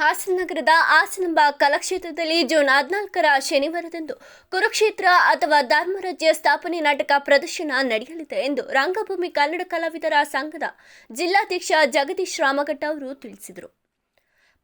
ಹಾಸನ ನಗರದ ಹಾಸನಂಬ ಕಲಾಕ್ಷೇತ್ರದಲ್ಲಿ ಜೂನ್ ಹದಿನಾಲ್ಕರ ಶನಿವಾರದಂದು ಕುರುಕ್ಷೇತ್ರ ಅಥವಾ ಧರ್ಮರಾಜ್ಯ ಸ್ಥಾಪನೆ ನಾಟಕ ಪ್ರದರ್ಶನ ನಡೆಯಲಿದೆ ಎಂದು ರಂಗಭೂಮಿ ಕನ್ನಡ ಕಲಾವಿದರ ಸಂಘದ ಜಿಲ್ಲಾಧ್ಯಕ್ಷ ಜಗದೀಶ್ ರಾಮಘಟ್ಟ ಅವರು ತಿಳಿಸಿದರು.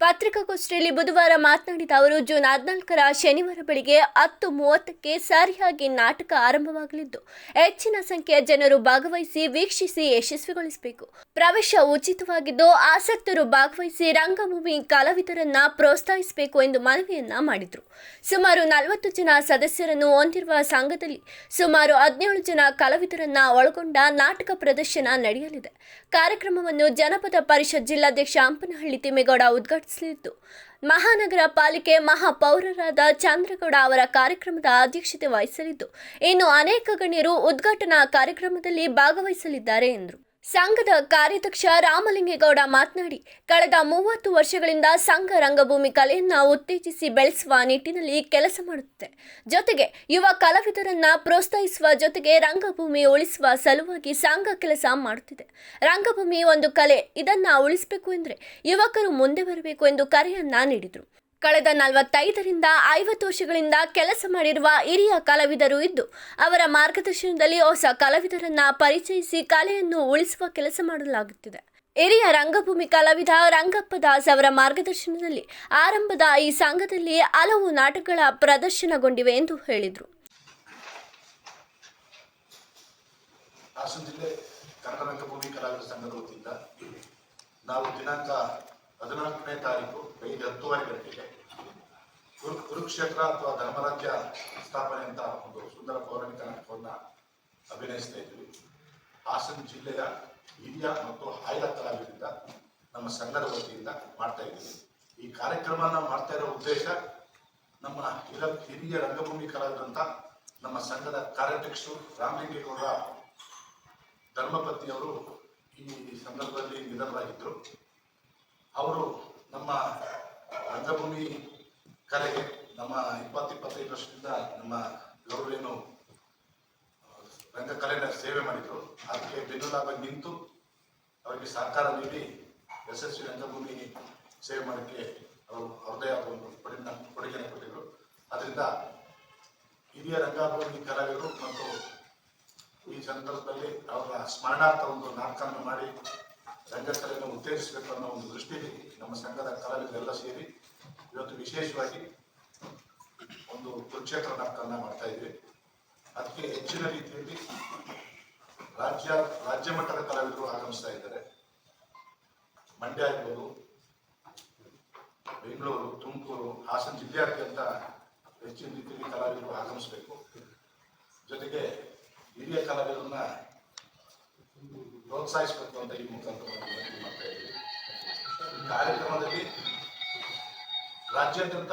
ಪತ್ರಿಕಾಗೋಷ್ಠಿಯಲ್ಲಿ ಬುಧವಾರ ಮಾತನಾಡಿದ ಅವರು, ಜೂನ್ ಹದಿನಾಲ್ಕರ ಶನಿವಾರ ಬೆಳಿಗ್ಗೆ ಹತ್ತು ಮೂವತ್ತಕ್ಕೆ ಸರಿಯಾಗಿ ನಾಟಕ ಆರಂಭವಾಗಲಿದ್ದು, ಹೆಚ್ಚಿನ ಸಂಖ್ಯೆಯ ಜನರು ಭಾಗವಹಿಸಿ ವೀಕ್ಷಿಸಿ ಯಶಸ್ವಿಗೊಳಿಸಬೇಕು. ಪ್ರವೇಶ ಉಚಿತವಾಗಿದ್ದು, ಆಸಕ್ತರು ಭಾಗವಹಿಸಿ ರಂಗಭೂಮಿ ಕಲಾವಿದರನ್ನ ಪ್ರೋತ್ಸಾಹಿಸಬೇಕು ಎಂದು ಮನವಿಯನ್ನ ಮಾಡಿದರು. ಸುಮಾರು ನಲವತ್ತು ಜನ ಸದಸ್ಯರನ್ನು ಹೊಂದಿರುವ ಸಂಘದಲ್ಲಿ ಸುಮಾರು ಹದಿನೇಳು ಜನ ಕಲಾವಿದರನ್ನ ಒಳಗೊಂಡ ನಾಟಕ ಪ್ರದರ್ಶನ ನಡೆಯಲಿದೆ. ಕಾರ್ಯಕ್ರಮವನ್ನು ಜನಪದ ಪರಿಷತ್ ಜಿಲ್ಲಾಧ್ಯಕ್ಷ ಹಂಪನಹಳ್ಳಿ ತಿಮ್ಮೇಗೌಡ ಉದ್ಘಾಟಿಸಲಿದ್ದು ಮಹಾನಗರ ಪಾಲಿಕೆ ಮಹಾಪೌರರಾದ ಚಂದ್ರಗೌಡ ಅವರ ಕಾರ್ಯಕ್ರಮದ ಅಧ್ಯಕ್ಷತೆ ವಹಿಸಲಿದ್ದು, ಇನ್ನು ಅನೇಕ ಗಣ್ಯರು ಉದ್ಘಾಟನಾ ಕಾರ್ಯಕ್ರಮದಲ್ಲಿ ಭಾಗವಹಿಸಲಿದ್ದಾರೆ ಎಂದರು. ಸಂಘದ ಕಾರ್ಯಾಧ್ಯಕ್ಷ ರಾಮಲಿಂಗೇಗೌಡ ಮಾತನಾಡಿ, ಕಳೆದ ಮೂವತ್ತು ವರ್ಷಗಳಿಂದ ಸಂಘ ರಂಗಭೂಮಿ ಕಲೆಯನ್ನು ಉತ್ತೇಜಿಸಿ ಬೆಳೆಸುವ ನಿಟ್ಟಿನಲ್ಲಿ ಕೆಲಸ ಮಾಡುತ್ತೆ ಜೊತೆಗೆ ಯುವ ಕಲಾವಿದರನ್ನ ಪ್ರೋತ್ಸಾಹಿಸುವ ಜೊತೆಗೆ ರಂಗಭೂಮಿ ಉಳಿಸುವ ಸಲುವಾಗಿ ಸಂಘ ಕೆಲಸ ಮಾಡುತ್ತಿದೆ. ರಂಗಭೂಮಿ ಒಂದು ಕಲೆ, ಇದನ್ನ ಉಳಿಸಬೇಕು ಎಂದರೆ ಯುವಕರು ಮುಂದೆ ಬರಬೇಕು ಎಂದು ಕರೆಯನ್ನ ನೀಡಿದರು. ಕಳೆದ ನಲವತ್ತೈದರಿಂದ ಐವತ್ತು ವರ್ಷಗಳಿಂದ ಕೆಲಸ ಮಾಡಿರುವ ಹಿರಿಯ ಕಲಾವಿದರು ಇದ್ದು, ಅವರ ಮಾರ್ಗದರ್ಶನದಲ್ಲಿ ಹೊಸ ಕಲಾವಿದರನ್ನ ಪರಿಚಯಿಸಿ ಕಲೆಯನ್ನು ಉಳಿಸುವ ಕೆಲಸ ಮಾಡಲಾಗುತ್ತಿದೆ. ಹಿರಿಯ ರಂಗಭೂಮಿ ಕಲಾವಿದ ರಂಗಪ್ಪ ದಾಸ್ ಅವರ ಮಾರ್ಗದರ್ಶನದಲ್ಲಿ ಆರಂಭದ ಈ ಸಂಘದಲ್ಲಿ ಹಲವು ನಾಟಕಗಳ ಪ್ರದರ್ಶನಗೊಂಡಿವೆ ಎಂದು ಹೇಳಿದರು. ನಾವು ದಿನಾಂಕ ಹದಿನಾಲ್ಕನೇ ತಾರೀಕು ಬೆಳಿಗ್ಗೆ ಹತ್ತುವರೆ ಗಂಟೆಗೆ ಕುರು, ಕುರುಕ್ಷೇತ್ರ ಅಥವಾ ಧರ್ಮರಾಜ್ಯ ಸ್ಥಾಪನೆ ಅಂತ ಒಂದು ಸುಂದರ ಪೌರಾಣಿಕ ನಾಟಕವನ್ನು ಅಭಿನಯಿಸ್ತಾ ಇದ್ವಿ. ಹಾಸನ ಜಿಲ್ಲೆಯ ಹಿರಿಯ ಮತ್ತು ಆಯ್ದ ಕಲಾವಿದರಿಂದ, ನಮ್ಮ ಸಂಘದ ವತಿಯಿಂದ ಮಾಡ್ತಾ ಇದ್ದೀವಿ ಈ ಕಾರ್ಯಕ್ರಮನ ಮಾಡ್ತಾ ಇರೋ ಉದ್ದೇಶ ನಮ್ಮ ಹಿರ, ಹಿರಿಯ ರಂಗಭೂಮಿ ಕಲಾವಿದಂತ ನಮ್ಮ ಸಂಘದ ಕಾರ್ಯಾಧ್ಯಕ್ಷರು ರಾಮಲಿಂಗೇಗೌಡ ಧರ್ಮಪತ್ನಿಯವರು ಈ ಸಂದರ್ಭದಲ್ಲಿ ನಿಧನರಾಗಿದ್ದರು. ಅವರು ನಮ್ಮ ರಂಗಭೂಮಿ ಕಲೆಗೆ ನಮ್ಮ ಇಪ್ಪತ್ತು ಇಪ್ಪತ್ತೈದು ವರ್ಷದಿಂದ ನಮ್ಮ ಗೌರವೇನು ರಂಗಕಲೆನ ಸೇವೆ ಮಾಡಿದರು. ಅದಕ್ಕೆ ಬೆನ್ನುಲಾಭ ನಿಂತು ಅವರಿಗೆ ಸಹಕಾರ ನೀಡಿ ಯಶಸ್ವಿ ರಂಗಭೂಮಿ ಸೇವೆ ಮಾಡೋಕ್ಕೆ ಅವರು ಆದ ಒಂದು ಕೊಡುಗೆ ಕೊಡುಗೆಯನ್ನು ಕೊಟ್ಟಿದ್ರು. ಅದರಿಂದ ಹಿರಿಯ ರಂಗಭೂಮಿ ಕಲಾವಿದರು ಮತ್ತು ಈ ಸಂದರ್ಭದಲ್ಲಿ ಅವರ ಸ್ಮರಣಾರ್ಥ ಒಂದು ನಾಟಕವನ್ನು ಮಾಡಿ ರಂಗಕಲೆಯನ್ನು ಉತ್ತೇಜಿಸಬೇಕು ಅನ್ನೋ ಒಂದು ದೃಷ್ಟಿಯಲ್ಲಿ ನಮ್ಮ ಸಂಘದ ಕಲಾವಿದರೆಲ್ಲ ಸೇರಿ ಇವತ್ತು ವಿಶೇಷವಾಗಿ ಒಂದು ಕುರುಕ್ಷೇತ್ರ ನಾಟಕವನ್ನು ಮಾಡ್ತಾ ಇದ್ವಿ. ಅದಕ್ಕೆ ಹೆಚ್ಚಿನ ರೀತಿಯಲ್ಲಿ ರಾಜ್ಯ ರಾಜ್ಯ ಮಟ್ಟದ ಕಲಾವಿದರು ಆಗಮಿಸ್ತಾ ಇದ್ದಾರೆ. ಮಂಡ್ಯ ಇರ್ಬೋದು ಬೆಂಗಳೂರು, ತುಮಕೂರು, ಹಾಸನ ಜಿಲ್ಲೆಯಾದ್ಯಂತ ಹೆಚ್ಚಿನ ರೀತಿಯಲ್ಲಿ ಕಲಾವಿದರು ಆಗಮಿಸಬೇಕು. ಜೊತೆಗೆ ಹಿರಿಯ ಕಲಾವಿದರನ್ನ ಪ್ರೋತ್ಸಾಹಿಸಬೇಕು ಅಂತ ಈ ಮುಖಾಂತರ ಮಾಡ್ತಾ ಇದ್ದೀವಿ ಕಾರ್ಯಕ್ರಮದಲ್ಲಿ ರಾಜ್ಯಾದ್ಯಂತ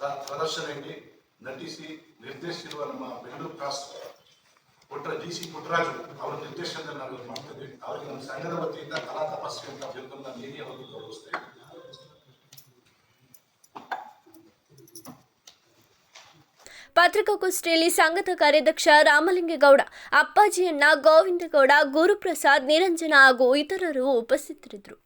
ಪ್ರ- ಪ್ರದರ್ಶನ ಇಲ್ಲಿ ನಟಿಸಿ ನಿರ್ದೇಶಿಸಿರುವ ನಮ್ಮ Bengaluru cross Putta D C Puttaraju ಅವರ ನಿರ್ದೇಶನದಲ್ಲಿ ನಾವು ಇದ್ದೀವಿ ಅವರಿಗೆ ನಮ್ಮ ಸಂಘದ ವತಿಯಿಂದ ಕಲಾ ತಪಸ್ವಿ ಅಂತ ಬಿರುದನ್ನ ನೀಡಿ ಅವರಿಗೆ ಗೌರವಿಸ್ತೇವೆ ಪತ್ರಿಕಾಗೋಷ್ಠಿಯಲ್ಲಿ ಸಂಘದ ಕಾರ್ಯಾಧ್ಯಕ್ಷ ರಾಮಲಿಂಗೇಗೌಡ ಅಪ್ಪಾಜಿಯನ್ನ ಗೋವಿಂದಗೌಡ ಗುರುಪ್ರಸಾದ್ ನಿರಂಜನ ಹಾಗೂ ಇತರರು ಉಪಸ್ಥಿತರಿದ್ದರು.